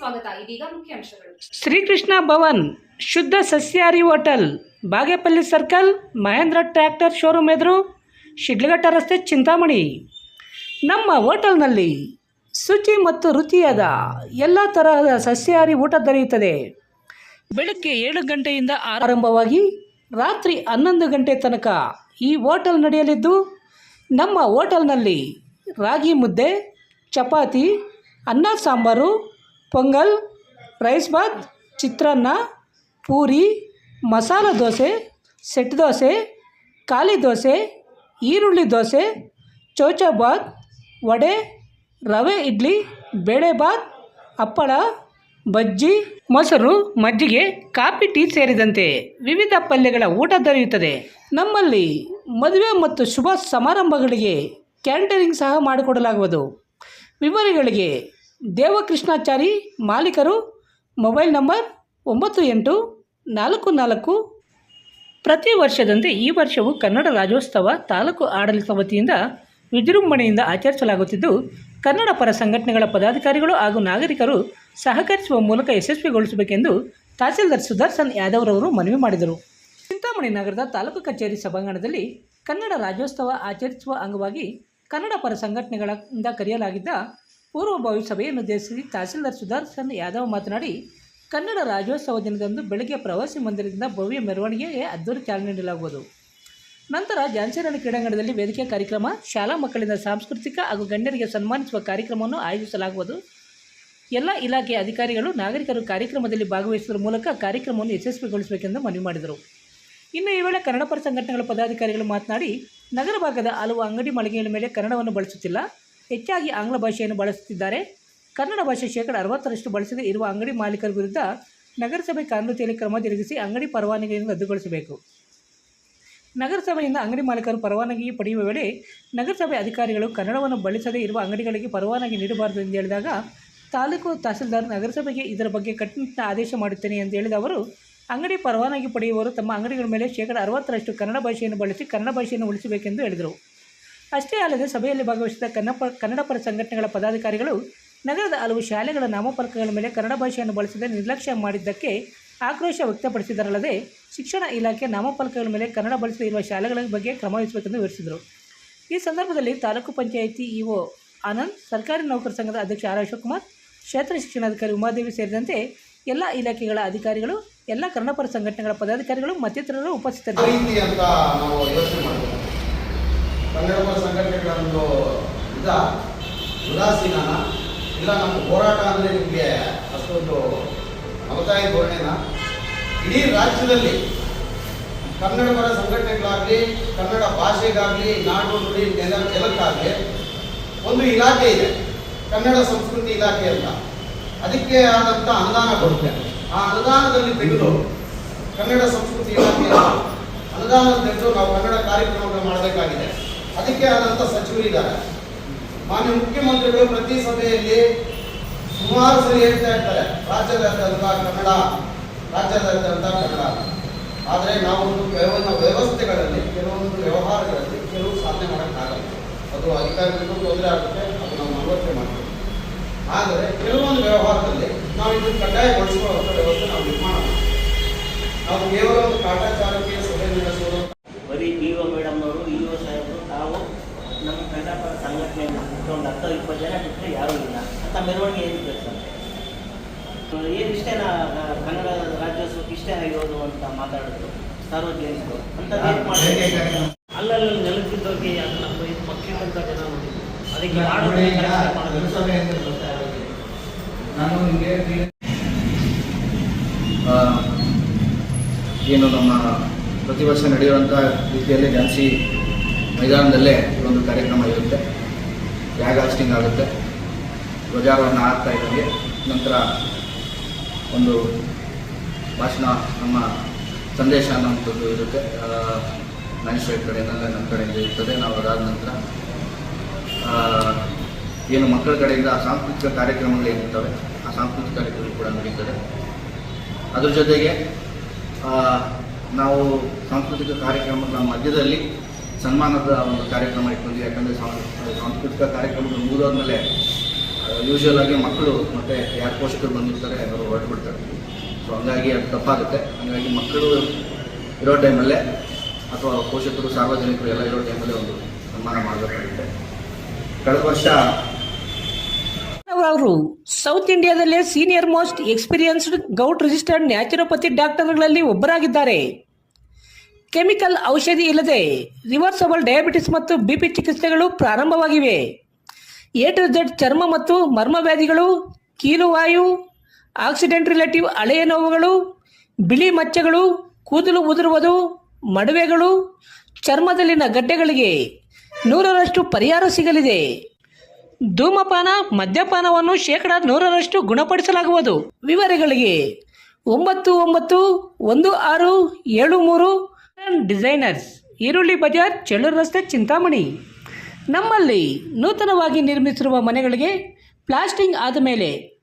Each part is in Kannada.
ಸ್ವಾಗತ. ಇದೀಗ ಮುಖ್ಯಾಂಶಗಳು ಶ್ರೀಕೃಷ್ಣ ಭವನ್, ಶುದ್ಧ ಸಸ್ಯಾಹಾರಿ hotel, Bagepalli circle, Mahindra tractor showroom ಎದುರು, ಶಿಡ್ಲಘಟ್ಟ ರಸ್ತೆ ಚಿಂತಾಮಣಿ. ನಮ್ಮ ಹೋಟೆಲ್ನಲ್ಲಿ ಶುಚಿ ಮತ್ತು ರುಚಿಯಾದ ಎಲ್ಲ ತರಹದ ಸಸ್ಯಾಹಾರಿ ಊಟ ದೊರೆಯುತ್ತದೆ. ಬೆಳಗ್ಗೆ ಏಳು ಗಂಟೆಯಿಂದ ಆರಂಭವಾಗಿ ರಾತ್ರಿ ಹನ್ನೊಂದು ಗಂಟೆ ತನಕ ಈ ಹೋಟೆಲ್ ನಡೆಯಲಿದ್ದು, ನಮ್ಮ ಹೋಟೆಲ್ನಲ್ಲಿ ರಾಗಿ ಮುದ್ದೆ, ಚಪಾತಿ, ಅನ್ನ ಸಾಂಬಾರು ಪೊಂಗಲ್, ರೈಸ್ ಬಾತ್, ಚಿತ್ರಾನ್ನ, ಪೂರಿ, ಮಸಾಲ ದೋಸೆ, ಸೆಟ್ ದೋಸೆ, ಖಾಲಿ ದೋಸೆ, ಈರುಳ್ಳಿ ದೋಸೆ ಚೌಚೌಬಾತ್ ವಡೆ, ರವೆ ಇಡ್ಲಿ ಬೇಳೆಬಾತ್ ಹಪ್ಪಳ, ಬಜ್ಜಿ, ಮೊಸರು, ಮಜ್ಜಿಗೆ, ಕಾಫಿ, ಟೀ ಸೇರಿದಂತೆ ವಿವಿಧ ಪಲ್ಯಗಳ ಊಟ ದೊರೆಯುತ್ತದೆ. ನಮ್ಮಲ್ಲಿ ಮದುವೆ ಮತ್ತು ಶುಭ ಸಮಾರಂಭಗಳಿಗೆ ಕ್ಯಾಂಟರಿಂಗ್ ಸಹ ಮಾಡಿಕೊಡಲಾಗುವುದು. ವಿವರಗಳಿಗೆ ದೇವಕೃಷ್ಣಾಚಾರಿ ಮಾಲೀಕರು, ಮೊಬೈಲ್ ನಂಬರ್ ಒಂಬತ್ತು ಎಂಟು ನಾಲ್ಕು ನಾಲ್ಕು. ಪ್ರತಿ ವರ್ಷದಂತೆ ಈ ವರ್ಷವೂ ಕನ್ನಡ ರಾಜ್ಯೋತ್ಸವ ತಾಲೂಕು ಆಡಳಿತ ವತಿಯಿಂದ ವಿಜೃಂಭಣೆಯಿಂದ ಆಚರಿಸಲಾಗುತ್ತಿದ್ದು, ಕನ್ನಡ ಪರ ಸಂಘಟನೆಗಳ ಪದಾಧಿಕಾರಿಗಳು ಹಾಗೂ ನಾಗರಿಕರು ಸಹಕರಿಸುವ ಮೂಲಕ ಯಶಸ್ವಿಗೊಳಿಸಬೇಕೆಂದು ತಹಸೀಲ್ದಾರ್ ಸುದರ್ಶನ್ ಯಾದವ್ರವರು ಮನವಿ ಮಾಡಿದರು. ಚಿಂತಾಮಣಿ ನಗರದ ತಾಲೂಕು ಕಚೇರಿ ಸಭಾಂಗಣದಲ್ಲಿ ಕನ್ನಡ ರಾಜ್ಯೋತ್ಸವ ಆಚರಿಸುವ ಅಂಗವಾಗಿ ಕನ್ನಡ ಪರ ಸಂಘಟನೆಗಳಿಂದ ಕರೆಯಲಾಗಿದ್ದ ಪೂರ್ವಭಾವಿ ಸಭೆಯನ್ನು ಉದ್ದೇಶಿಸಿ ತಹಸೀಲ್ದಾರ್ ಸುದರ್ಶನ್ ಯಾದವ್ ಮಾತನಾಡಿ, ಕನ್ನಡ ರಾಜ್ಯೋತ್ಸವ ದಿನದಂದು ಬೆಳಗ್ಗೆ ಪ್ರವಾಸಿ ಮಂದಿರದಿಂದ ಭವ್ಯ ಮೆರವಣಿಗೆಗೆ ಅದ್ದೂರಿ ಚಾಲನೆ ನೀಡಲಾಗುವುದು. ನಂತರ ಜಾನ್ಸಿರಾಣಿ ಕ್ರೀಡಾಂಗಣದಲ್ಲಿ ವೇದಿಕೆ ಕಾರ್ಯಕ್ರಮ, ಶಾಲಾ ಮಕ್ಕಳಿಂದ ಸಾಂಸ್ಕೃತಿಕ ಹಾಗೂ ಗಣ್ಯರಿಗೆ ಸನ್ಮಾನಿಸುವ ಕಾರ್ಯಕ್ರಮವನ್ನು ಆಯೋಜಿಸಲಾಗುವುದು. ಎಲ್ಲ ಇಲಾಖೆಯ ಅಧಿಕಾರಿಗಳು, ನಾಗರಿಕರು ಕಾರ್ಯಕ್ರಮದಲ್ಲಿ ಭಾಗವಹಿಸುವ ಮೂಲಕ ಕಾರ್ಯಕ್ರಮವನ್ನು ಯಶಸ್ವಿಗೊಳಿಸಬೇಕೆಂದು ಮನವಿ ಮಾಡಿದರು. ಇನ್ನು ಈ ವೇಳೆ ಕನ್ನಡಪರ ಸಂಘಟನೆಗಳ ಪದಾಧಿಕಾರಿಗಳು ಮಾತನಾಡಿ, ನಗರ ಭಾಗದ ಹಲವು ಅಂಗಡಿ ಮಳಿಗೆಗಳ ಮೇಲೆ ಕನ್ನಡವನ್ನು ಬಳಸುತ್ತಿಲ್ಲ. ಹೆಚ್ಚಾಗಿ ಆಂಗ್ಲ ಭಾಷೆಯನ್ನು ಬಳಸುತ್ತಿದ್ದಾರೆ. ಕನ್ನಡ ಭಾಷೆ ಶೇಕಡ ಅರವತ್ತರಷ್ಟು ಬಳಸದೇ ಇರುವ ಅಂಗಡಿ ಮಾಲೀಕರ ವಿರುದ್ಧ ನಗರಸಭೆ ಕಾನೂನು ಕ್ರಮ ಜರುಗಿಸಿ ಅಂಗಡಿ ಪರವಾನಗಿಯನ್ನು ರದ್ದುಗೊಳಿಸಬೇಕು. ನಗರಸಭೆಯಿಂದ ಅಂಗಡಿ ಮಾಲೀಕರು ಪರವಾನಗಿ ಪಡೆಯುವ ವೇಳೆ ನಗರಸಭೆ ಅಧಿಕಾರಿಗಳು ಕನ್ನಡವನ್ನು ಬಳಸದೇ ಇರುವ ಅಂಗಡಿಗಳಿಗೆ ಪರವಾನಗಿ ನೀಡಬಾರದು ಎಂದು ಹೇಳಿದಾಗ, ತಾಲೂಕು ತಹಸೀಲ್ದಾರ್ ನಗರಸಭೆಗೆ ಇದರ ಬಗ್ಗೆ ಕಟ್ಟುನಿಟ್ಟಿನ ಆದೇಶ ಮಾಡುತ್ತೇನೆ ಎಂದು ಹೇಳಿದ ಅವರು, ಅಂಗಡಿ ಪರವಾನಗಿ ಪಡೆಯುವವರು ತಮ್ಮ ಅಂಗಡಿಗಳ ಮೇಲೆ ಶೇಕಡ ಅರವತ್ತರಷ್ಟು ಕನ್ನಡ ಭಾಷೆಯನ್ನು ಬಳಸಿ ಕನ್ನಡ ಭಾಷೆಯನ್ನು ಉಳಿಸಬೇಕೆಂದು ಹೇಳಿದರು. ಅಷ್ಟೇ ಅಲ್ಲದೆ ಸಭೆಯಲ್ಲಿ ಭಾಗವಹಿಸಿದ ಕನ್ನಡ ಕನ್ನಡ ಪರ ಸಂಘಟನೆಗಳ ಪದಾಧಿಕಾರಿಗಳು ನಗರದ ಹಲವು ಶಾಲೆಗಳ ನಾಮಫಲಕಗಳ ಮೇಲೆ ಕನ್ನಡ ಭಾಷೆಯನ್ನು ಬಳಸದೆ ನಿರ್ಲಕ್ಷ್ಯ ಮಾಡಿದ್ದಕ್ಕೆ ಆಕ್ರೋಶ ವ್ಯಕ್ತಪಡಿಸಿದರಲ್ಲದೆ ಶಿಕ್ಷಣ ಇಲಾಖೆ ನಾಮಫಲಕಗಳ ಮೇಲೆ ಕನ್ನಡ ಬಳಸದೇ ಇರುವ ಶಾಲೆಗಳ ಬಗ್ಗೆ ಕ್ರಮ ವಹಿಸಬೇಕೆಂದು ವಿವರಿಸಿದರು. ಈ ಸಂದರ್ಭದಲ್ಲಿ ತಾಲೂಕು ಪಂಚಾಯಿತಿ ಇಒ ಆನಂದ್, ಸರ್ಕಾರಿ ನೌಕರ ಸಂಘದ ಅಧ್ಯಕ್ಷ ಆರ್ ಅಶೋಕ್ಕುಮಾರ್, ಕ್ಷೇತ್ರ ಶಿಕ್ಷಣಾಧಿಕಾರಿ ಉಮಾದೇವಿ ಸೇರಿದಂತೆ ಎಲ್ಲ ಇಲಾಖೆಗಳ ಅಧಿಕಾರಿಗಳು, ಎಲ್ಲ ಕನ್ನಡಪರ ಸಂಘಟನೆಗಳ ಪದಾಧಿಕಾರಿಗಳು ಮತ್ತಿತರರು ಉಪಸ್ಥಿತರಿದ್ದರು. ರೀತಿ ಅಂತ ನಾವು ಯೋಚನೆ ಕನ್ನಡ ಪರ ಸಂಘಟನೆಗಳ ಒಂದು ಇದ, ಉದಾಸೀನನ, ಇಲ್ಲ ನಮ್ಮ ಹೋರಾಟ ಅಂದರೆ ನಿಮಗೆ ಅಷ್ಟೊಂದು ಮಮತಾಯಿ ಧೋರಣೆನ. ಇಡೀ ರಾಜ್ಯದಲ್ಲಿ ಕನ್ನಡ ಪರ ಸಂಘಟನೆಗಳಾಗಲಿ, ಕನ್ನಡ ಭಾಷೆಗಾಗಲಿ, ನಾಡು ನುಡಿ ನೆಲ, ನೆಲಕ್ಕಾಗಲಿ ಒಂದು ಇಲಾಖೆ ಇದೆ. ಕನ್ನಡ ಸಂಸ್ಕೃತಿ ಇಲಾಖೆ ಅಂತ. ಅದಕ್ಕೆ ಆದಂಥ ಅನುದಾನ ಬರುತ್ತೆ ಆ ಅನುದಾನದಲ್ಲಿ ತೆಗೆದು ಕನ್ನಡ ಸಂಸ್ಕೃತಿ ಇಲಾಖೆ ಅನುದಾನ ತೆಗೆದು ನಾವು ಕನ್ನಡ ಕಾರ್ಯಕ್ರಮಗಳು ಮಾಡಬೇಕಾಗಿದೆ. ಅದಕ್ಕೆ ಆದಂಥ ಸಚಿವರಿದ್ದಾರೆ ಮಾನ್ಯ ಮುಖ್ಯಮಂತ್ರಿಗಳು ಪ್ರತಿ ಸಭೆಯಲ್ಲಿ ಸುಮಾರು ಸರಿ ಹೇಳ್ತಾ ಇರ್ತಾರೆ ರಾಜ್ಯದಾದ್ಯಂತ ಕನ್ನಡ ರಾಜ್ಯದಾದ್ಯಂತ ಕನ್ನಡ. ಆದರೆ ನಾವೊಂದು ಕೆಲವೊಂದು ವ್ಯವಸ್ಥೆಗಳಲ್ಲಿ, ಕೆಲವೊಂದು ವ್ಯವಹಾರಗಳಲ್ಲಿ ಕೆಲವು ಸಾಧನೆ ಮಾಡೋಕ್ಕಾಗಲ್ಲ. ಅದು ಅಧಿಕಾರಿಗಳಿಗೂ ತೊಂದರೆ ಆಗುತ್ತೆ, ಅದು ನಾವು ಮನವರಿಕೆ ಮಾಡ್ತೀವಿ. ಆದರೆ ಕೆಲವೊಂದು ವ್ಯವಹಾರದಲ್ಲಿ ನಾವು ಇದನ್ನು ಕಡ್ಡಾಯಗೊಳಿಸುವಂಥ ವ್ಯವಸ್ಥೆ ನಾವು ನಿರ್ಮಾಣ ನಾವು ಕೇವಲ ಒಂದು ಕಾಟಾಚಾರಕ್ಕೆ ಕನ್ನಡ ರಾಜ್ಯೋತ್ಸವಕ್ಕೆ ಇಷ್ಟೇ ಆಗಿರೋದು ಅಂತ ಮಾತಾಡಿದ್ರು. ಸಾರ್ವಜನಿಕರು. ಅಂತ ಅಲ್ಲಲ್ಲಿ ನೆಲೆಸಿದ್ದವ್ರಿಗೆ ಅದನ್ನ ಇದು ಮಕ್ಕಳಿಗಂತ ಜನ ನೋಡಿದ್ರು. ಅದಕ್ಕೆ ಏನು ನಮ್ಮ ಪ್ರತಿ ವರ್ಷ ನಡೆಯುವಂಥ ರೀತಿಯಲ್ಲಿ ಝಾನ್ಸಿ ಮೈದಾನದಲ್ಲೇ ಒಂದು ಕಾರ್ಯಕ್ರಮ ಇರುತ್ತೆ. ಬ್ಯಾಗ್ ಹಾಸ್ಟಿಂಗ್ ಆಗುತ್ತೆ. ಧ್ವಜಾರೋಹಣ ಆಗ್ತಾ ಇದ್ದಂಗೆ. ನಂತರ ಒಂದು ಭಾಷಣ ನಮ್ಮ ಸಂದೇಶ ಅನ್ನೋಂಥದ್ದು ಇರುತ್ತೆ. ಮ್ಯಾಜಿಸ್ಟ್ರೇಟ್ ಕಡೆಯಿಂದ ನಮ್ಮ ಕಡೆಯಿಂದ ಇರ್ತದೆ. ನಾವು ಅದಾದ ನಂತರ ಏನು ಮಕ್ಕಳ ಕಡೆಯಿಂದ ಆ ಸಾಂಸ್ಕೃತಿಕ ಕಾರ್ಯಕ್ರಮಗಳು ಏನಿರ್ತವೆ ಆ ಸಾಂಸ್ಕೃತಿಕ ಕಾರ್ಯಕ್ರಮ ಕೂಡ ನಡೀತದೆ. ಅದ್ರ ಜೊತೆಗೆ ನಾವು ಸಾಂಸ್ಕೃತಿಕ ಕಾರ್ಯಕ್ರಮದ ಮಧ್ಯದಲ್ಲಿ ಸನ್ಮಾನದ ಒಂದು ಕಾರ್ಯಕ್ರಮ ಇಟ್ಕೊಂಡ್ವಿ ಯಾಕಂದರೆ ಸಾಂಸ್ಕೃತಿಕ ಕಾರ್ಯಕ್ರಮಗಳು ಮುಗಿದೋದ್ಮೇಲೆ ಯೂಶ್ವಲ್ ಆಗಿ ಮಕ್ಕಳು ಮತ್ತು ಯಾರು ಪೋಷಕರು ಬಂದಿರ್ತಾರೆ ಅವರು ಹೊರಟು ಬಿಡ್ತಾರೆ. ಸೊ ಹಂಗಾಗಿ ಅದು ತಪ್ಪಾಗುತ್ತೆ. ಹಂಗಾಗಿ ಮಕ್ಕಳು ಇರೋ ಟೈಮಲ್ಲೇ ಅಥವಾ ಪೋಷಕರು, ಸಾರ್ವಜನಿಕರು ಎಲ್ಲ ಇರೋ ಟೈಮಲ್ಲೇ ಒಂದು ಸನ್ಮಾನ ಮಾಡಬೇಕಾಗುತ್ತೆ. ಕಳೆದ ವರ್ಷ ಅವರು south ಇಂಡಿಯಾದಲ್ಲೇ senior most experienced gout registered naturopathy ಡಾಕ್ಟರ್ಗಳಲ್ಲಿ ಒಬ್ಬರಾಗಿದ್ದಾರೆ. ಕೆಮಿಕಲ್ ಔಷಧಿ ಇಲ್ಲದೆ ರಿವರ್ಸಬಲ್ ಡಯಾಬಿಟಿಸ್ ಮತ್ತು ಬಿಪಿ ಚಿಕಿತ್ಸೆಗಳು ಪ್ರಾರಂಭವಾಗಿವೆ. ಎ ಟು ಚರ್ಮ ಮತ್ತು ಮರ್ಮ ವ್ಯಾಧಿಗಳು ಕೀಲುವಾಯು ಆಕ್ಸಿಡೆಂಟ್ ರಿಲೇಟಿವ್ ಹಳೆಯ ನೋವುಗಳು, ಬಿಳಿ ಮಚ್ಚೆಗಳು, ಕೂದಲು ಉದುರುವುದು, ಮಡುವೆಗಳು, ಚರ್ಮದಲ್ಲಿನ ಗಡ್ಡೆಗಳಿಗೆ ನೂರರಷ್ಟು ಪರಿಹಾರ ಸಿಗಲಿದೆ. ಧೂಮಪಾನ, ಮದ್ಯಪಾನವನ್ನು ಶೇಕಡ ನೂರರಷ್ಟು ಗುಣಪಡಿಸಲಾಗುವುದು. ವಿವರಗಳಿಗೆ ಒಂಬತ್ತು ಒಂಬತ್ತು ಒಂದು ಆರು ಏಳು ಮೂರು. ಡಿಸೈನರ್ಸ್ ಈರುಳ್ಳಿ ಬಜಾರ್, ಚೆಳ್ಳೂರು ರಸ್ತೆ, ಚಿಂತಾಮಣಿ. ನಮ್ಮಲ್ಲಿ ನೂತನವಾಗಿ ನಿರ್ಮಿಸಿರುವ ಮನೆಗಳಿಗೆ ಪ್ಲಾಸ್ಟಿಂಗ್ ಆದ ಮೇಲೆ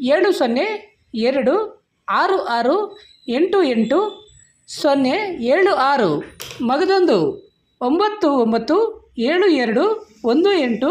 ಏಳು ಸೊನ್ನೆ ಎರಡು ಆರು ಆರು ಎಂಟು ಎಂಟು ಸೊನ್ನೆ ಏಳು ಆರು. ಮಗದೊಂದು, ಒಂಬತ್ತು ಒಂಬತ್ತು, ಏಳು, ಎರಡು, ಒಂದು, ಎಂಟು.